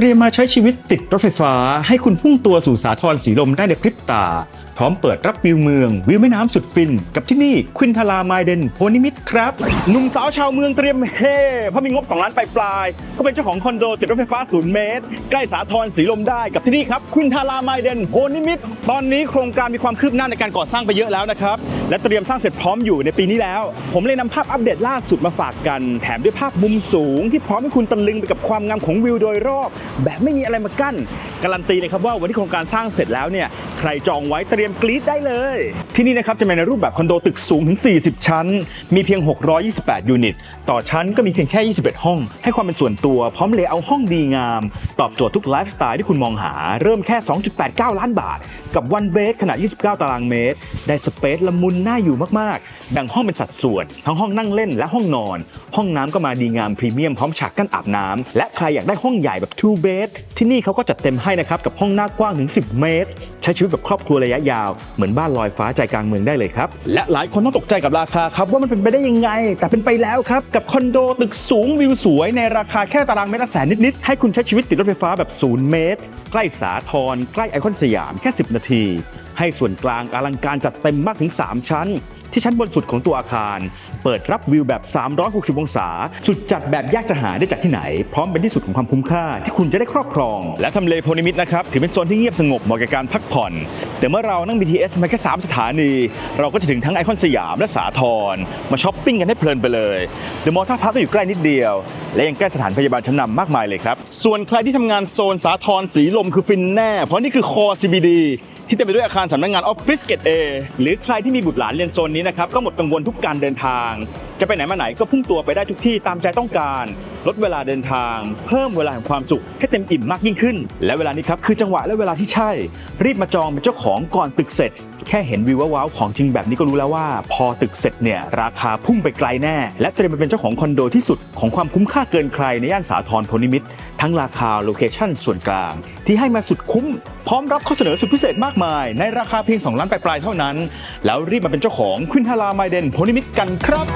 เตรียมมาใช้ชีวิตติดรถไฟฟ้าให้คุณพุ่งตัวสู่สาทรสีลมได้ในพริบตา พร้อมเปิดรับวิวเมือง วิวแม่น้ำสุดฟิน กับที่นี่ควินทาราไมเดนโพนิมิตครับหนุ่มสาวชาวเมืองเตรียมเฮเพราะมีงบ2ล้านปลายๆก็เป็นเจ้าของคอนโดติดรถไฟฟ้าศูนย์เมตร ใกล้สาทรสีลมได้กับที่นี่ครับควินทาราไมเดนโพนิมิตตอนนี้โครงการมีความคืบหน้าในการก่อสร้างไปเยอะแล้วนะครับและเตรียมสร้างเสร็จพร้อมอยู่ในปีนี้แล้ว ผมเลยนำภาพอัปเดตล่าสุดมาฝากกัน แถมด้วยภาพมุมสูง ที่พร้อมให้คุณตะลึงไปกับความงามของวิวโดยรอบ แบบไม่มีอะไรมากั้นการันตีเลยครับว่าวันที่โครงการสร้างเสร็จแล้วเนี่ยใครจองไว้เตรียมกรี๊ดได้เลย ที่นี่นะครับจะมีในรูปแบบคอนโดตึกสูงถึง 40 ชั้น มีเพียง 628 ยูนิต ต่อชั้นก็มีเพียงแค่ 21 ห้อง ให้ความเป็นส่วนตัวพร้อมเลเยอร์ห้องดีงาม ตอบโจทย์ทุกไลฟ์สไตล์ที่คุณมองหา เริ่มแค่ 2.89 ล้านบาท กับวันเบสขนาด 29 ตารางเมตร ได้สเปซละมุนน่าอยู่มากๆ แบ่งห้องเป็นสัดส่วน ทั้งห้องนั่งเล่นและห้องนอน ห้องน้ำก็มาดีงามพรีเมียมพร้อมฉากกั้นอาบน้ำและใครอยากได้ห้องใหญ่แบบ two bed ที่นี่เขาก็จัดเต็มให้นะครับกับห้องหน้ากว้างถึง 10 เมตร ช้ชีวิตแบบครอบครัวระยะยาว เหมือนบ้านลอยฟ้าใจกลางเมืองได้เลยครับ และหลายคนต้องตกใจกับราคาครับว่ามันเป็นไปได้ยังไง แต่เป็นไปแล้วครับ กับคอนโดตึกสูงวิวสวยในราคาแค่ตารางเมตรละแสนนิดๆให้คุณใช้ชีวิตติดรถไฟฟ้าแบบศูนย์เมตร ใกล้สาทรใกล้ไอคอนสยามแค่ 10 นาที ให้ส่วนกลางอลังการจัดเต็มมากถึง 3 ชั้น ที่ชั้นบนสุดของตัวอาคาร เปิดรับวิวแบบ 360 องศา สุดจัดแบบยากจะหาได้จากที่ไหน พร้อมเป็นที่สุดของความคุ้มค่าที่คุณจะได้ครอบครอง และทำเลโพนิมิตนะครับ ถือเป็นโซนที่เงียบสงบเหมาะแกับการพักผ่อน แต่เมื่อเรานั่ง BTS มาแค่3สถานี เราก็จะถึงทั้งไอคอนสยามและสาทรมาช้อปปิ้งกันให้เพลินไปเลยเดอะมอลล์ท่าพระก็อยู่ใกล้นิดเดียว และยังใกล้สถานพยาบาลชั้นนำมากมายเลยครับส่วนใครที่ทำงานโซนสาทรสีลมคือฟินแน่ เพราะนี่คือคอ CBD ที่เต็มไปด้วยอาคารสำนักงานออฟฟิศเกตเอหรือใครที่มีบุตรหลานเรียนโซนนี้นะครับก็หมดกังวลทุกการเดินทาง จะไปไหนมาไหนก็พุ่งตัวไปได้ทุกที่ตามใจต้องการ ลดเวลาเดินทาง เพิ่มเวลาแห่งความสุขให้เต็มอิ่มมากยิ่งขึ้น และเวลานี้ครับคือจังหวะและเวลาที่ใช่ รีบมาจองเป็นเจ้าของก่อนตึกเสร็จ แค่เห็นวิวว้าวของจริงแบบนี้ก็รู้แล้วว่า พอตึกเสร็จเนี่ยราคาพุ่งไปไกลแน่ และเตรียมไปเป็นเจ้าของคอนโดที่สุดของความคุ้มค่าเกินใครในย่านสาทรพนิมิตรทั้งราคาโลเคชั่นส่วนกลาง ที่ให้มาสุดคุ้ม พร้อมรับข้อเสนอสุดพิเศษมากมาย ในราคาเพียง 2 ล้านปลายๆเท่านั้น แล้วรีบมาเป็นเจ้าของควินทาราไมเดนพนิมิตรกันครับ